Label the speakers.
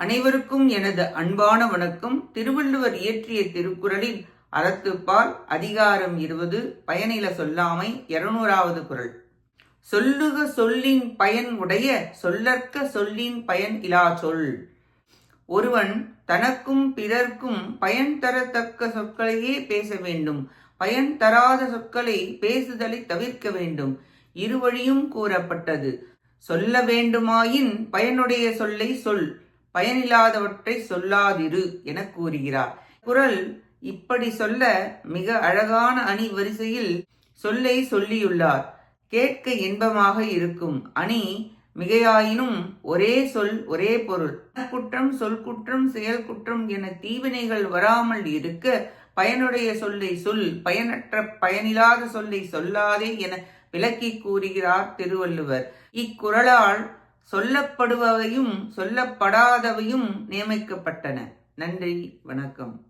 Speaker 1: அனைவருக்கும் எனது அன்பான வணக்கம். திருவள்ளுவர் இயற்றிய திருக்குறளில் அறத்துப்பால் அதிகாரம் இருபது பயனில சொல்லாமை இருநூறாவது குறள். சொல்லுக சொல்லின் பயன் உடைய சொல்லற்க சொல்லின் பயன் இலா சொல். ஒருவன் தனக்கும் பிறர்க்கும் பயன் தரத்தக்க சொற்களையே பேச வேண்டும். பயன் தராத சொற்களை பேசுதலை தவிர்க்க வேண்டும். இருவழியும் கூறப்பட்டது. சொல்ல வேண்டுமாயின் பயனுடைய சொல்லை சொல். பயனில்லாதவற்றை சொல்லாதிரு என கூறுகிறார். குரல் இப்படி சொல்ல மிக அழகான அணி வரிசையில் சொல்லை சொல்லியுள்ளார். கேட்க இன்பமாக இருக்கும் அணி மிகையாயினும் ஒரே சொல் ஒரே பொருள். குற்றம் சொல் குற்றம் செயல் குற்றம் என தீவினைகள் வராமல் இருக்க பயனுடைய சொல்லை சொல் பயனற்ற பயனில்லாத சொல்லை சொல்லாதே என விளக்கி கூறுகிறார் திருவள்ளுவர். இக்குறளால் சொல்லப்படுபவையும் சொல்லப்படாதவையும் நியமிக்கப்பட்டன. நன்றி வணக்கம்.